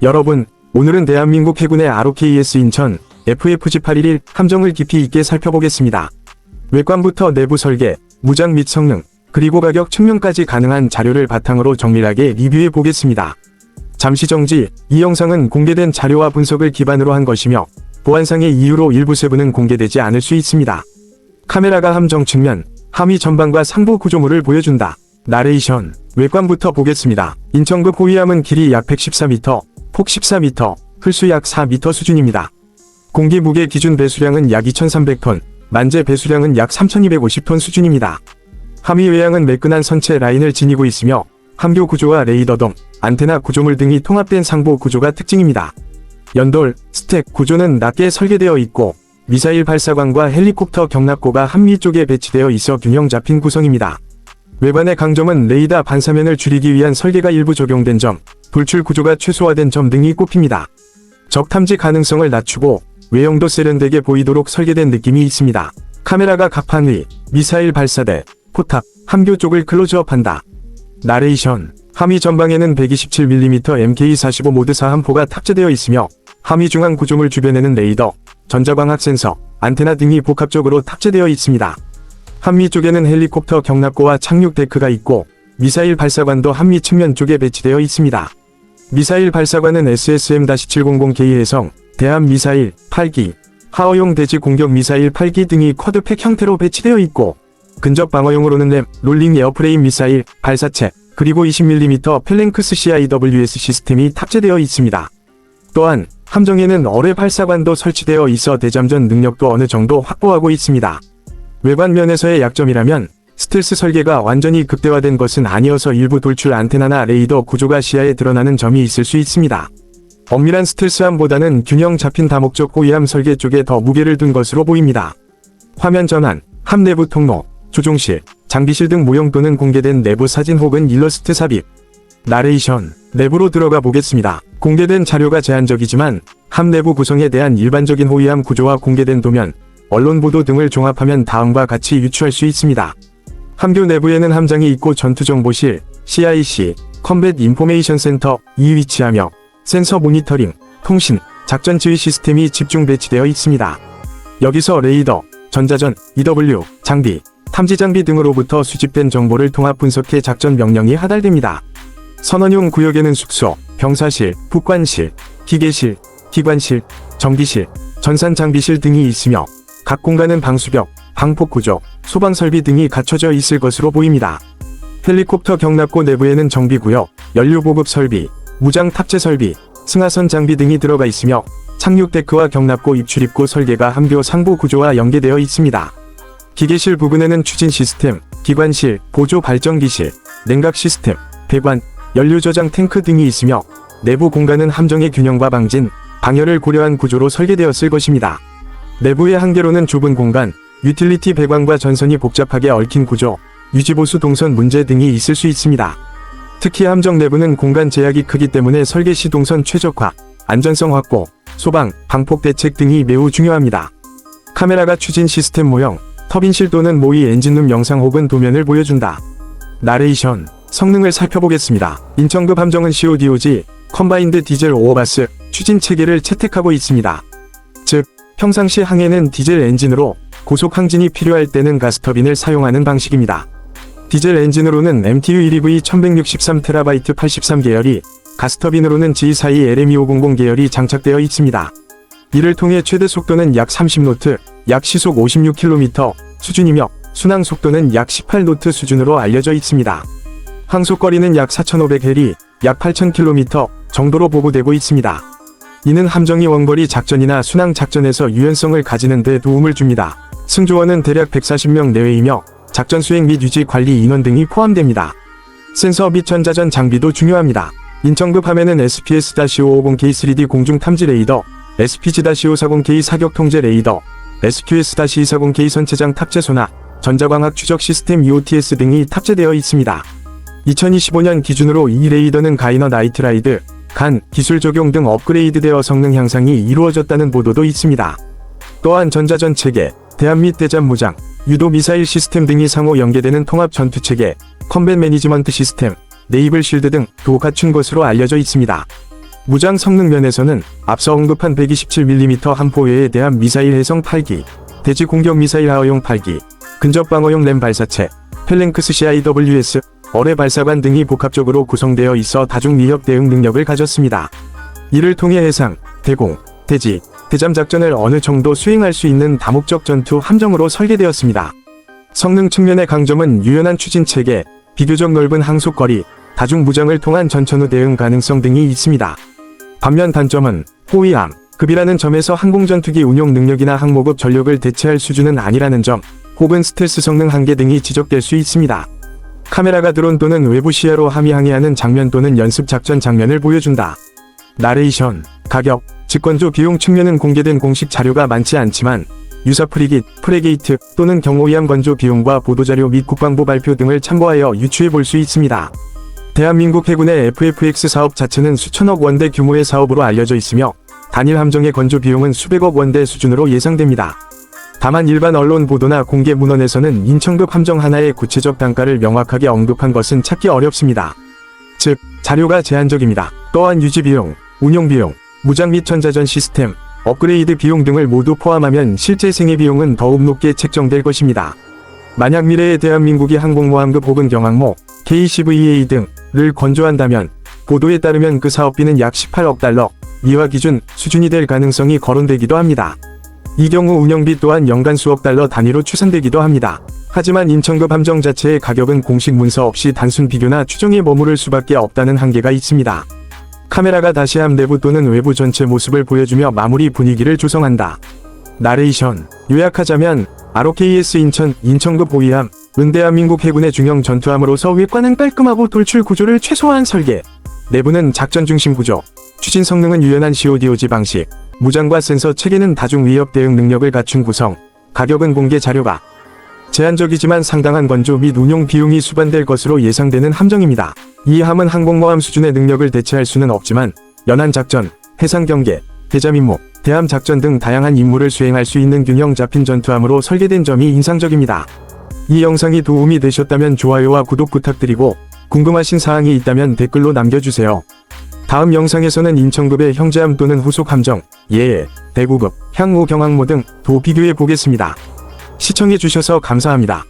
여러분, 오늘은 대한민국 해군의 ROKS 인천 FFG811 함정을 깊이 있게 살펴보겠습니다. 외관부터 내부 설계, 무장 및 성능, 그리고 가격 측면까지 가능한 자료를 바탕으로 정밀하게 리뷰해 보겠습니다. 잠시 정지, 이 영상은 공개된 자료와 분석을 기반으로 한 것이며 보안상의 이유로 일부 세부는 공개되지 않을 수 있습니다. 카메라가 함정 측면, 함의 전방과 상부 구조물을 보여준다. 나레이션, 외관부터 보겠습니다. 인천급 호위함은 길이 약 114m, 폭 14m, 흘수 약 4m 수준입니다. 공기 무게 기준 배수량은 약 2,300톤, 만재 배수량은 약 3,250톤 수준입니다. 함의 외양은 매끈한 선체 라인을 지니고 있으며 함교 구조와 레이더돔, 안테나 구조물 등이 통합된 상부 구조가 특징입니다. 연돌, 스택 구조는 낮게 설계되어 있고 미사일 발사관과 헬리콥터 경납고가 한미 쪽에 배치되어 있어 균형 잡힌 구성입니다. 외관의 강점은 레이더 반사면을 줄이기 위한 설계가 일부 적용된 점, 돌출 구조가 최소화된 점 등이 꼽힙니다. 적 탐지 가능성을 낮추고 외형도 세련되게 보이도록 설계된 느낌이 있습니다. 카메라가 갑판 위, 미사일 발사대, 포탑, 함교 쪽을 클로즈업한다. 나레이션 함의 전방에는 127mm MK45 모드 사함포가 탑재되어 있으며 함의 중앙 구조물 주변에는 레이더, 전자광학 센서, 안테나 등이 복합적으로 탑재되어 있습니다. 한미 쪽에는 헬리콥터 경납고와 착륙 데크가 있고 미사일 발사관도 한미 측면 쪽에 배치되어 있습니다. 미사일 발사관은 SSM-700K 해성, 대함 미사일 8기, 하어용 대지 공격 미사일 8기 등이 쿼드팩 형태로 배치되어 있고 근접 방어용으로는 램, 롤링 에어프레임 미사일, 발사체, 그리고 20mm 플랭크스 CIWS 시스템이 탑재되어 있습니다. 또한 함정에는 어뢰 발사관도 설치되어 있어 대잠전 능력도 어느 정도 확보하고 있습니다. 외관 면에서의 약점이라면 스텔스 설계가 완전히 극대화된 것은 아니어서 일부 돌출 안테나나 레이더 구조가 시야에 드러나는 점이 있을 수 있습니다. 엄밀한 스텔스함보다는 균형 잡힌 다목적 호위함 설계 쪽에 더 무게를 둔 것으로 보입니다. 화면 전환, 함 내부 통로, 조종실, 장비실 등 모형 또는 공개된 내부 사진 혹은 일러스트 삽입. 나레이션, 내부로 들어가 보겠습니다. 공개된 자료가 제한적이지만 함 내부 구성에 대한 일반적인 호위함 구조와 공개된 도면, 언론 보도 등을 종합하면 다음과 같이 유추할 수 있습니다. 함교 내부에는 함장이 있고 전투정보실, CIC, 컴뱃 인포메이션 센터, 이 위치하며 센서 모니터링, 통신, 작전 지휘 시스템이 집중 배치되어 있습니다. 여기서 레이더, 전자전, EW, 장비, 탐지 장비 등으로부터 수집된 정보를 통합 분석해 작전 명령이 하달됩니다. 선언용 구역에는 숙소, 병사실,副관실, 기계실, 기관실, 전기실, 전산 장비실 등이 있으며 각 공간은 방수벽, 방폭 구조, 소방 설비 등이 갖춰져 있을 것으로 보입니다. 헬리콥터 경납고 내부에는 정비구역, 연료 보급 설비, 무장 탑재 설비, 승하선 장비 등이 들어가 있으며 착륙 데크와 경납고 입출입구 설계가 함교 상부 구조와 연계되어 있습니다. 기계실 부근에는 추진 시스템, 기관실, 보조 발전기실, 냉각 시스템, 배관, 연료 저장 탱크 등이 있으며 내부 공간은 함정의 균형과 방진, 방열을 고려한 구조로 설계되었을 것입니다. 내부의 한계로는 좁은 공간, 유틸리티 배관과 전선이 복잡하게 얽힌 구조, 유지보수 동선 문제 등이 있을 수 있습니다. 특히 함정 내부는 공간 제약이 크기 때문에 설계 시 동선 최적화, 안전성 확보, 소방, 방폭 대책 등이 매우 중요합니다. 카메라가 추진 시스템 모형, 터빈실 또는 모의 엔진룸 영상 혹은 도면을 보여준다. 나레이션, 성능을 살펴보겠습니다. 인천급 함정은 CODOG, 컴바인드 디젤 오어바스, 추진 체계를 채택하고 있습니다. 즉, 평상시 항해는 디젤 엔진으로 고속 항진이 필요할 때는 가스터빈을 사용하는 방식입니다. 디젤 엔진으로는 MTU 1EV 1163TB 83 계열이, 가스터빈으로는 G42 LM2500 계열이 장착되어 있습니다. 이를 통해 최대 속도는 약 30노트, 약 시속 56km 수준이며 순항 속도는 약 18노트 수준으로 알려져 있습니다. 항속거리는 약 4,500해리, 약 8,000km 정도로 보고되고 있습니다. 이는 함정이 원거리 작전이나 순항 작전에서 유연성을 가지는 데 도움을 줍니다. 승조원은 대략 140명 내외이며 작전 수행 및 유지 관리 인원 등이 포함됩니다. 센서 및 전자전 장비도 중요합니다. 인천급 함에는 SPS-550K 3D 공중 탐지 레이더, SPG-540K 사격 통제 레이더, SQS-240K 선체장 탑재 소나, 전자광학 추적 시스템 EOTS 등이 탑재되어 있습니다. 2025년 기준으로 이 레이더는 가이너 나이트라이드, 간, 기술 적용 등 업그레이드되어 성능 향상이 이루어졌다는 보도도 있습니다. 또한 전자전 체계, 대함 및 대잠 무장, 유도 미사일 시스템 등이 상호 연계되는 통합 전투 체계, 컴뱃 매니지먼트 시스템, 네이블 실드 등도 갖춘 것으로 알려져 있습니다. 무장 성능 면에서는 앞서 언급한 127mm 함포회에 대한 미사일 해성 8기, 대지 공격 미사일 하어용 8기, 근접 방어용 램 발사체, 펠랭크스 CIWS, 어뢰 발사관 등이 복합적으로 구성되어 있어 다중 위협 대응 능력을 가졌습니다. 이를 통해 해상, 대공, 대지, 대잠 작전을 어느 정도 수행할 수 있는 다목적 전투 함정으로 설계되었습니다. 성능 측면의 강점은 유연한 추진 체계, 비교적 넓은 항속거리, 다중 무장을 통한 전천후 대응 가능성 등이 있습니다. 반면 단점은 호위함, 급이라는 점에서 항공전투기 운용 능력이나 항모급 전력을 대체할 수준은 아니라는 점, 혹은 스텔스 성능 한계 등이 지적될 수 있습니다. 카메라가 드론 또는 외부 시야로 함이 항해하는 장면 또는 연습 작전 장면을 보여준다. 나레이션, 가격, 직권조 비용 측면은 공개된 공식 자료가 많지 않지만 유사 프리깃, 프레게이트 또는 경호위함 건조 비용과 보도자료 및 국방부 발표 등을 참고하여 유추해 볼 수 있습니다. 대한민국 해군의 FFX 사업 자체는 수천억 원대 규모의 사업으로 알려져 있으며 단일 함정의 건조 비용은 수백억 원대 수준으로 예상됩니다. 다만 일반 언론 보도나 공개 문헌에서는 인천급 함정 하나의 구체적 단가를 명확하게 언급한 것은 찾기 어렵습니다. 즉, 자료가 제한적입니다. 또한 유지 비용, 운용 비용, 무장 및 전자전 시스템, 업그레이드 비용 등을 모두 포함하면 실제 생애 비용은 더욱 높게 책정될 것입니다. 만약 미래의 대한민국이 항공모함급 혹은 경항모, KCVA 등을 건조한다면 보도에 따르면 그 사업비는 약 18억 달러, 미화 기준 수준이 될 가능성이 거론되기도 합니다. 이 경우 운영비 또한 연간 수억 달러 단위로 추산되기도 합니다. 하지만 인천급 함정 자체의 가격은 공식 문서 없이 단순 비교나 추정에 머무를 수밖에 없다는 한계가 있습니다. 카메라가 다시 함 내부 또는 외부 전체 모습을 보여주며 마무리 분위기를 조성한다. 나레이션 요약하자면 ROKS 인천 인천급 호위함 은 대한민국 해군의 중형 전투함으로서 외관은 깔끔하고 돌출 구조를 최소화한 설계 내부는 작전 중심 구조 추진 성능은 유연한 CODOG 방식 무장과 센서 체계는 다중 위협 대응 능력을 갖춘 구성 가격은 공개 자료가 제한적이지만 상당한 건조 및 운용 비용이 수반될 것으로 예상되는 함정입니다. 이 함은 항공모함 수준의 능력을 대체할 수는 없지만 연안 작전, 해상 경계, 대잠 임무, 대함 작전 등 다양한 임무를 수행할 수 있는 균형 잡힌 전투함으로 설계된 점이 인상적입니다. 이 영상이 도움이 되셨다면 좋아요와 구독 부탁드리고 궁금하신 사항이 있다면 댓글로 남겨주세요. 다음 영상에서는 인천급의 형제함 또는 후속 함정, 예, 대구급, 향후 경항모 등 도 비교해 보겠습니다. 시청해주셔서 감사합니다.